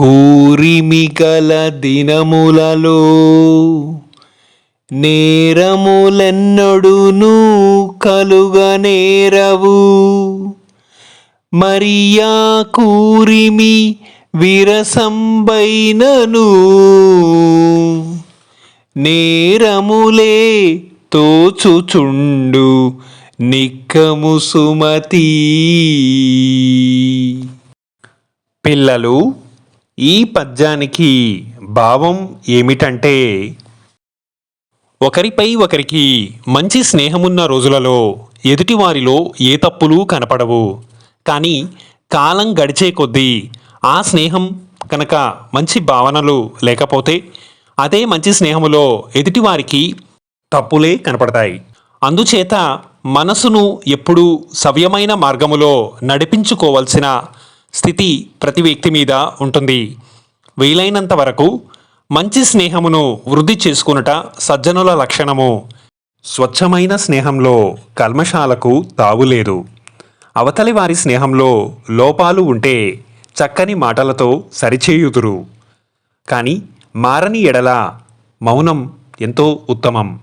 కూరిమి గల దినములలో నేరములెన్నడును కలుగనేరవు మరియా కూరిమి విరసంబైనను నేరములే తోచుచుండు నిక్కము సుమతి. పిల్లలు ఈ పద్యానికి భావం ఏమిటంటే ఒకరిపై ఒకరికి మంచి స్నేహమున్న రోజులలో ఎదుటివారిలో ఏ తప్పులు కనపడవు. కానీ కాలం గడిచే కొద్దీ ఆ స్నేహం కనుక మంచి భావనలు లేకపోతే అదే మంచి స్నేహములో ఎదుటివారికి తప్పులే కనపడతాయి. అందుచేత మనసును ఎప్పుడూ సవ్యమైన మార్గములో నడిపించుకోవలసిన స్థితి ప్రతి వ్యక్తి మీద ఉంటుంది. వీలైనంత వరకు మంచి స్నేహమును వృద్ధి చేసుకునుట సజ్జనుల లక్షణము. స్వచ్ఛమైన స్నేహంలో కల్మషాలకు తావులేదు అవతలి వారి స్నేహంలో లోపాలు ఉంటే చక్కని మాటలతో సరిచేయుదురు. కానీ మారని ఎడల మౌనం ఎంతో ఉత్తమం.